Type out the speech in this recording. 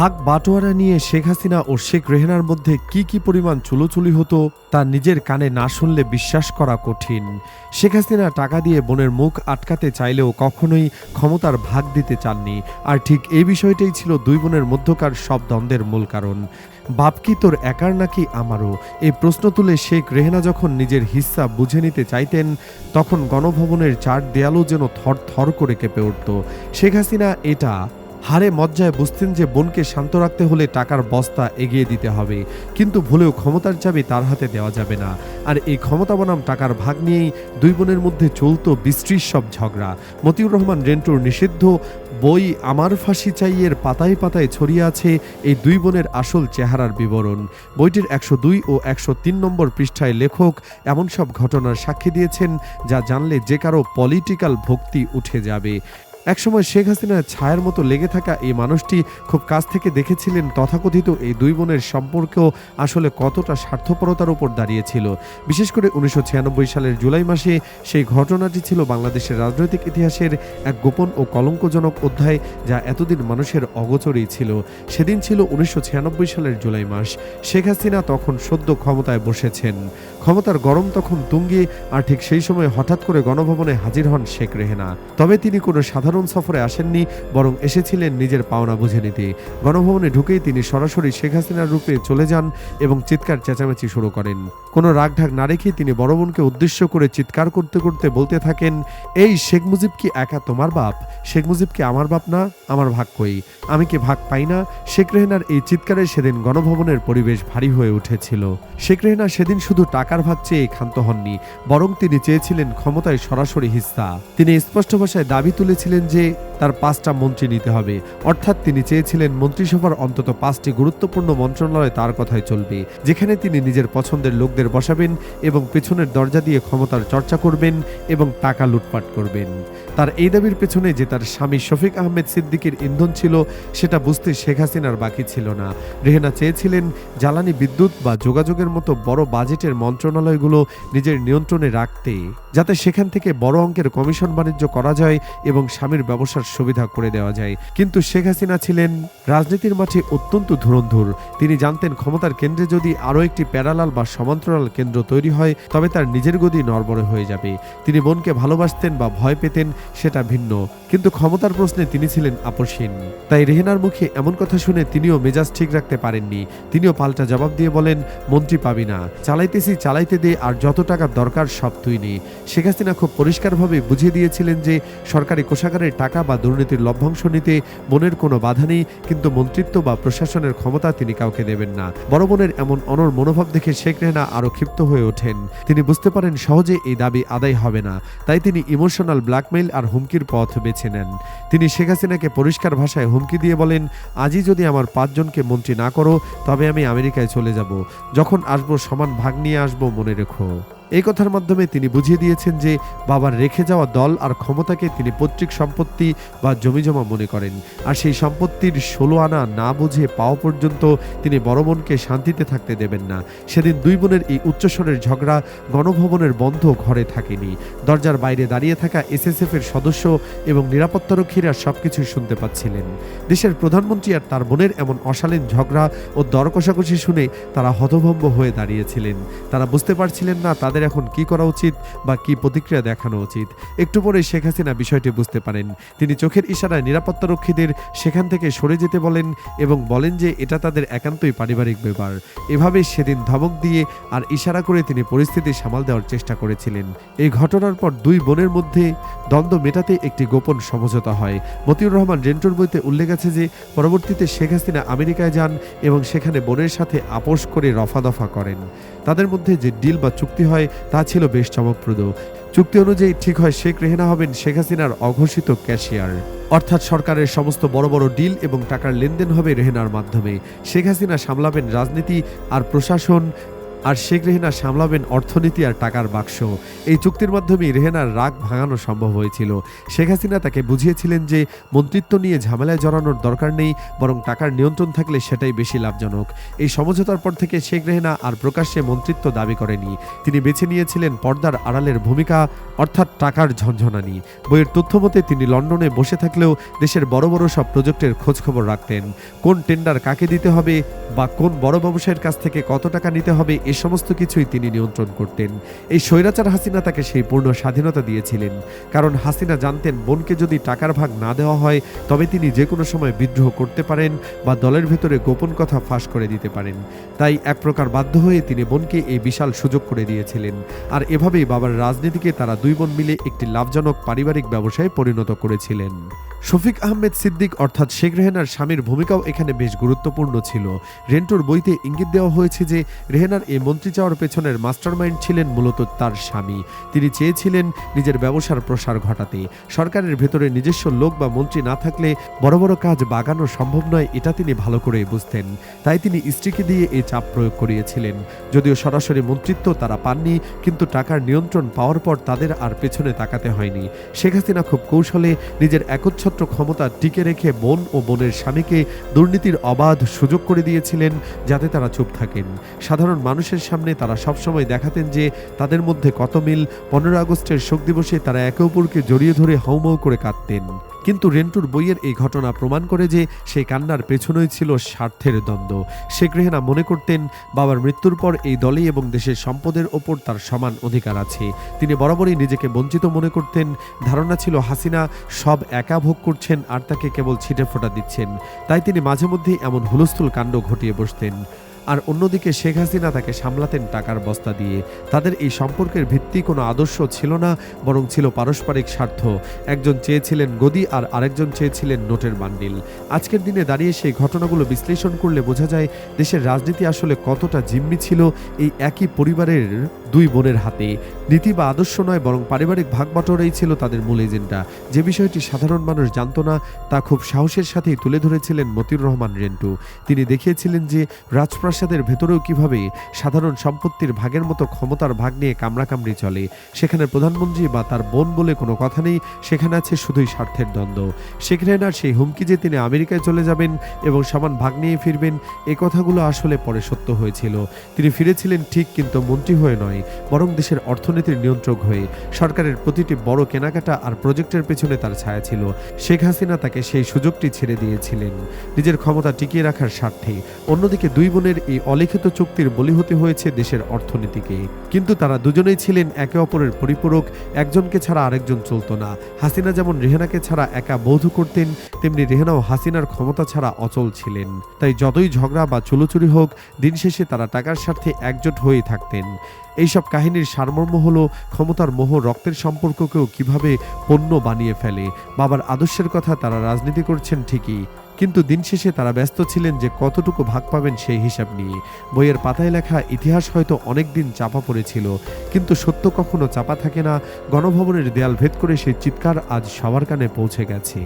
ভাগ বাটোয়ারা নিয়ে শেখ হাসিনা ও শেখ রেহানার মধ্যে কি কি পরিমাণ চুলোচুলি হতো তা নিজের কানে না শুনলে বিশ্বাস করা কঠিন। শেখ হাসিনা টাকা দিয়ে বোনের মুখ আটকাতে চাইলেও কখনোই ক্ষমতার ভাগ দিতে চাননি। আর ঠিক এই বিষয়টাই ছিল দুই বোনের মধ্যকার সব দ্বন্দ্বের মূল কারণ। বাপ কি তোর একার নাকি আমারও? এই প্রশ্ন তুলে শেখ রেহেনা যখন নিজের হিস্সা বুঝে নিতে চাইতেন, তখন গণভবনের চার দেয়ালও যেন থর থর করে কেঁপে উঠত। শেখ হাসিনা এটা হারে মজ্জায় বুঝতেন যে বোনকে শান্ত রাখতে হলে টাকার বস্তা এগিয়ে দিতে হবে। কিন্তু ভুলেও ক্ষমতার চাবি তার হাতে দেওয়া যাবে না। আর এই ক্ষমতা বনাম টাকার ভাগ নিয়েই দুই বোনের মধ্যে চলত বিস্তৃত সব ঝগড়া। মতিউর রহমান রেন্টুর নিষিদ্ধ বই আমার ফাঁসি চাইয়ের পাতায় পাতায় ছড়িয়ে আছে এই দুই বোনের আসল চেহারার বিবরণ। বইটির একশো দুই ও একশো তিন নম্বর পৃষ্ঠায় লেখক এমন সব ঘটনার সাক্ষী দিয়েছেন যা জানলে যে কারও পলিটিক্যাল ভক্তি উঠে যাবে। একসময় শেখ হাসিনার ছায়ার মতো লেগে থাকা এই মানুষটি খুব কাছ থেকে দেখেছিলেন তথাকথিত এই দুই বোনের সম্পর্কেও আসলে কতটা স্বার্থপরতার উপর দাঁড়িয়েছিল। বিশেষ করে উনিশশো ছিয়ানব্বই সালের জুলাই মাসে সেই ঘটনাটি ছিল বাংলাদেশের রাজনৈতিক ইতিহাসের এক গোপন ও কলঙ্কজনক অধ্যায় যা এতদিন মানুষের অগোচরেই ছিল। সেদিন ছিল উনিশশো ছিয়ানব্বই সালের জুলাই মাস। শেখ হাসিনা তখন সদ্য ক্ষমতায় বসেছেন। ক্ষমতার গরম তখন তুঙ্গে, আর ঠিক সেই সময় হঠাৎ করে গণভবনে হাজির হন শেখ রেহেনা। তবে তিনি কোনো সাধারণ সফরে আসেননি, বরং এসেছিলেন নিজের পাওনা বুঝে নিতে। গণভবনে ঢুকেই তিনি সরাসরি শেখ হাসিনার রূপে চলে যান এবং চিৎকার চেঁচামেচি শুরু করেন। কোনো রাগঢাক না রেখে তিনি বড় বোনকে উদ্দেশ্য করে চিৎকার করতে করতে বলতে থাকেন, এই শেখ মুজিব কি একা তোমার বাপ? শেখ মুজিব কি আমার বাপ না? আমার ভাগ কই? আমি কি ভাগ পাই না? শেখ রেহেনার এই চিৎকারে সেদিন গণভবনের পরিবেশ ভারী হয়ে উঠেছিল। শেখ রেহনা সেদিন শুধু টাকার ভাগ চেয়ে ক্ষান্ত হননি, বরং তিনি চেয়েছিলেন ক্ষমতায় সরাসরি হিস্সা। তিনি স্পষ্ট ভাষায় দাবি তুলেছিলেন যে তার পাঁচটা মন্ত্রী নিতে হবে। অর্থাৎ তিনি চেয়েছিলেন মন্ত্রিসভার অন্তত পাঁচটি গুরুত্বপূর্ণ মন্ত্রণালয় তার কথাই চলবে, যেখানে তিনি নিজের পছন্দের লোকদের বসাবেন এবং পেছনের দরজা দিয়ে ক্ষমতার চর্চা করবেন এবং টাকা লুটপাট করবেন। তার এই দাবির পেছনে যে তার স্বামী শফিক আহমেদ সিদ্দিকের ইন্ধন ছিল, সেটা বুঝতে শেখ হাসিনার বাকি ছিল না। রেহেনা চেয়েছিলেন জ্বালানি বিদ্যুৎ বা যোগাযোগের মতো বড় বাজেটের মন্ত্রণালয়গুলো নিজের নিয়ন্ত্রণে রাখতে, যাতে সেখান থেকে বড় অঙ্কের কমিশন বাণিজ্য করা যায় এবং স্বামীর ব্যবসার সুবিধা করে দেওয়া যায়। কিন্তু শেখ হাসিনা ছিলেন রাজনীতির মাঠে অত্যন্ত ধুরন্ধুর। তিনি জানতেন ক্ষমতার কেন্দ্রে যদি আরও একটি প্যারালাল বা সমান্তরাল কেন্দ্র তৈরি হয়, তবে তার নিজের গদি নড়বড়ে হয়ে যাবে। তিনি বোনকে ভালোবাসতেন বা ভয় পেতেন, সেটা ভিন্ন। কিন্তু ক্ষমতার প্রশ্নে তিনি ছিলেন আপসীন তাই রেহেনার মুখে এমন কথা শুনে তিনিও মেজাজ ঠিক রাখতে পারেননি। তিনিও পাল্টা জবাব দিয়ে বলেন, মন্ত্রী পাবি না। চালাইতেছি চালাইতে দে আর যত টাকার দরকার সব তুই নে। শেখ হাসিনা খুব পরিষ্কারভাবে বুঝিয়ে দিয়েছিলেন যে, সরকারি কোষাগারের টাকা বা দুর্নীতির লভ্যাংশ নিতে বোনের কোনো বাধা নেই, কিন্তু মন্ত্রিত্ব বা প্রশাসনের ক্ষমতা তিনি কাউকে দেবেন না। বড় বোনের এমন অনর মনোভাব দেখে শেখ রেহনা আরও ক্ষিপ্ত হয়ে ওঠেন। তিনি বুঝতে পারেন সহজে এই দাবি আদায় হবে না, তাই তিনি ইমোশনাল ব্ল্যাকমেইল আর হুমকির পথ বেছে নেন। তিনি শেখ হাসিনাকে পরিষ্কার ভাষায় হুমকি দিয়ে বলেন, আজই যদি আমার পাঁচজনকে মন্ত্রী না করো, তবে আমি আমেরিকায় চলে যাব। যখন আসব সমান ভাগ নিয়ে আসব। মনে রেখো। এই কথার মাধ্যমে তিনি বুঝিয়ে দিয়েছেন যে বাবার রেখে যাওয়া দল আর ক্ষমতাকে তিনি পৈতৃক সম্পত্তি বা জমিজমা মনে করেন। আর সেই সম্পত্তির ষোলো আনা না বুঝে পাওয়া পর্যন্ত তিনি বড় বোনকে শান্তিতে থাকতে দেবেন না। সেদিন দুই বোনের এই উচ্চস্বরের ঝগড়া গণভবনের বন্ধ ঘরে থাকেনি। দরজার বাইরে দাঁড়িয়ে থাকা এসএসএফ এর সদস্য এবং নিরাপত্তারক্ষীরা সবকিছুই শুনতে পাচ্ছিলেন। দেশের প্রধানমন্ত্রী আর তার বোনের এমন অশালীন ঝগড়া ও দর কষাকষি শুনে তারা হতভম্ব হয়ে দাঁড়িয়েছিলেন। তারা বুঝতে পারছিলেন না তাদের এখন কি করা উচিত বা কি প্রতিক্রিয়া দেখানো উচিত? একটু পরে শেখ হাসিনা বিষয়টি বুঝতে পারেন। তিনি চোখের ইশারায় নিরাপত্তারক্ষীদের সেখান থেকে সরে যেতে বলেন এবং বলেন যে এটা তাদের একান্তই পারিবারিক ব্যাপার। এভাবে সেদিন ধমক দিয়ে আর ইশারা করে তিনি পরিস্থিতি সামাল দেওয়ার চেষ্টা করেছিলেন। এই ঘটনার পর দুই বোনের মধ্যে দ্বন্দ্ব মেটাতে একটি গোপন সমঝোতা হয়। মতিউর রহমান রেন্টোর বইতে উল্লেখ আছে যে, পরবর্তীতে শেখ হাসিনা আমেরিকায় যান এবং সেখানে বোনের সাথে আপোষ করে রফা দফা করেন। তাদের মধ্যে যে ডিল বা চুক্তি হয় তা ছিল বেশ চমকপ্রদ। চুক্তি অনুযায়ী ঠিক হয় শেখ রেহেনা হবেন শেখ হাসিনার অঘোষিত ক্যাশিয়ার। অর্থাৎ সরকারের সমস্ত বড় বড় ডিল এবং টাকার লেনদেন হবে রেহেনার মাধ্যমে। শেখ হাসিনা সামলাবেন রাজনীতি আর প্রশাসন আর শেখ রেহেনা সামলাবেন অর্থনীতি আর টাকার বাক্স। এই চুক্তির মাধ্যমে রেহেনার রাগ ভাঙানো সম্ভব হয়েছিল। শেখ হাসিনা তাকে বুঝিয়েছিলেন যে মন্ত্রিত্ব নিয়ে ঝামেলায় জড়ানোর দরকার নেই, বরং টাকার নিয়ন্ত্রণ থাকলে সেটাই বেশি লাভজনক। এই সমঝোতার পর থেকে শেখ রেহেনা আর প্রকাশ্যে মন্ত্রিত্ব দাবি করেনি তিনি বেছে নিয়েছিলেন পর্দার আড়ালের ভূমিকা, অর্থাৎ টাকার ঝঞ্ঝনানি বইয়ের তথ্য মতে, তিনি লন্ডনে বসে থাকলেও দেশের বড় বড় সব প্রজেক্টের খোঁজখবর রাখতেন। কোন টেন্ডার কাকে দিতে হবে বা কোন বড় ব্যবসায়ীর কাছ থেকে কত টাকা নিতে হবে এ সমস্ত কিছুই তিনি নিয়ন্ত্রণ করতেন। এই স্বৈরাচার হাসিনা তাকে সেই পূর্ণ স্বাধীনতা দিয়েছিলেন। কারণ হাসিনা জানতেন, বোনকে যদি টাকার ভাগ না দেওয়া হয়, তবে তিনি যে কোনো সময় বিদ্রোহ করতে পারেন বা দলের ভেতরে গোপন কথা ফাঁস করে দিতে পারেন। তাই এক প্রকার বাধ্য হয়ে তিনি বোনকে এই বিশাল সুযোগ করে দিয়েছিলেন। আর এভাবেই বাবার রাজনীতিকে তারা দুই বোন মিলে একটি লাভজনক পারিবারিক ব্যবসায় পরিণত করেছিলেন। শফিক আহমেদ সিদ্দিক অর্থাৎ শেখ রেহেনার স্বামীর ভূমিকাও এখানে বেশ গুরুত্বপূর্ণ ছিল। রেন্টোর বইতে ইঙ্গিত দেওয়া হয়েছে যে, রেহেনার এই মন্ত্রী চাওয়ার পেছনের মাস্টারমাইন্ড ছিলেন মূলত তার স্বামী। তিনি চেয়েছিলেন নিজের ব্যবসার প্রসার ঘটাতে। সরকারের ভেতরে নিজস্ব লোক বা মন্ত্রী না থাকলে বড় বড় কাজ বাগানো সম্ভব নয়, এটা তিনি ভালো করে বুঝতেন। তাই তিনি স্ত্রীকে দিয়ে এই চাপ প্রয়োগ করিয়েছিলেন। যদিও সরাসরি মন্ত্রিত্ব তারা পাননি, কিন্তু টাকার নিয়ন্ত্রণ পাওয়ার পর তাদের আর পেছনে তাকাতে হয়নি। শেখ হাসিনা খুব কৌশলে নিজের একচ্ছত্র ক্ষমতা টিকে রেখে বোন ও বোনের স্বামীকে দুর্নীতির অবাধ সুযোগ করে দিয়েছিলেন যাতে তারা চুপ থাকেন। সাধারণ মানুষের সামনে তারা সবসময় দেখাতেন যে তাদের মধ্যে কত মিল। পনেরো আগস্টের শোক দিবসে তারা একে অপরকে জড়িয়ে ধরে হাউমাউ করে কাঁদতেন। কিন্তু রেন্টুর বইয়ের এই ঘটনা প্রমাণ করে যে সেই কান্নার পেছনেই ছিল স্বার্থের দ্বন্দ্ব। শেখ রেহেনা মনে করতেন, বাবার মৃত্যুর পর এই দলেই এবং দেশের সম্পদের ওপর তার সমান অধিকার আছে। তিনি বরাবরই নিজেকে বঞ্চিত মনে করতেন, ধারণা ছিল হাসিনা সব একা ভোগ করছেন আর তাকে কেবল ছিটে ফোটা দিচ্ছেন। তাই তিনি মাঝে মধ্যেই এমন হুলস্থুল কাণ্ড ঘটিয়ে বসতেন। আর অন্যদিকে শেখ হাসিনা তাকে সামলাতেন টাকার বস্তা দিয়ে। তাদের এই সম্পর্কের ভিত্তি কোনো আদর্শ ছিল না, বরং ছিল পারস্পরিক স্বার্থ। একজন চেয়েছিলেন গদি আর আরেকজন চেয়েছিলেন নোটের বান্ডিল। আজকের দিনে দাঁড়িয়ে সেই ঘটনাগুলো বিশ্লেষণ করলে বোঝা যায় দেশের রাজনীতি আসলে কতটা জিম্মি ছিল এই একই পরিবারের দুই বোনের হাতে। নীতি বা আদর্শ নয়, বরং পারিবারিক ভাগবাটোয়ারাই ছিল তাদের মূল এজেন্ডা। যে বিষয়টি সাধারণ মানুষ জানতো না, তা খুব সাহসের সাথেই তুলে ধরেছিলেন মতিউর রহমান রেন্টু। তিনি দেখিয়েছিলেন যে রাজপ্রাসাদের ভেতরেও কীভাবে সাধারণ সম্পত্তির ভাগের মতো ক্ষমতার ভাগ নিয়ে কামড়াকামড়ি চলে, সেখানে প্রধানমন্ত্রী বা তার বোন বলে কোনো কথা নেই, সেখানে আছে শুধুই স্বার্থের দ্বন্দ্ব। শেখ রেনার সেই হুমকি যে তিনি আমেরিকায় চলে যাবেন এবং সমান ভাগ নিয়ে ফিরবেন, এ কথাগুলো আসলে পরে সত্য হয়েছিল। তিনি ফিরেছিলেন ঠিক কিন্তু মন্ত্রী হয়ে নয়, বরং দেশের অর্থনীতির নিয়ন্ত্রক হয়ে। সরকারের প্রতিটি বড় কেনাকাটা আর প্রজেক্টের পেছনে তার ছায়া ছিল। শেখ হাসিনা তাকে সেই সুযোগটি ছেড়ে দিয়েছিলেন। নিজের ক্ষমতা টিকিয়ে রাখার স্বার্থে। অন্যদিকে দুই বোনের এই অলিখিত চুক্তির বলি হতে হয়েছে দেশের অর্থনীতিকে। কিন্তু তারা দুজনেই ছিলেন একে অপরের পরিপূরক, একজনকে ছাড়া আরেকজন চলতো না। হাসিনা যেমন রেহেনাকে ছাড়া একা বৌধ করতেন, তেমনি রেহেনাও হাসিনার ক্ষমতা ছাড়া অচল ছিলেন। তাই যতই ঝগড়া বা চুলোচুরি হোক, দিন শেষে তারা টাকার স্বার্থে একজোট হয়ে থাকতেন। এইসব কাহিনীর সারমর্ম হলো, ক্ষমতার মোহ রক্তের সম্পর্ককেও কীভাবে পণ্য বানিয়ে ফেলে। বাবার আদর্শের কথা তারা রাজনীতি করছেন ঠিকই কিন্তু দিন শেষে তারা ব্যস্ত ছিলেন যে কতটুকু ভাগ পাবেন সেই হিসাব নিয়ে। বইয়ের পাতায় লেখা ইতিহাস হয়তো অনেকদিন চাপা পড়েছিল, কিন্তু সত্য কখনো চাপা থাকে না। গণভবনের দেয়াল ভেদ করে সেই চিৎকার আজ সবার কানে পৌঁছে গেছে।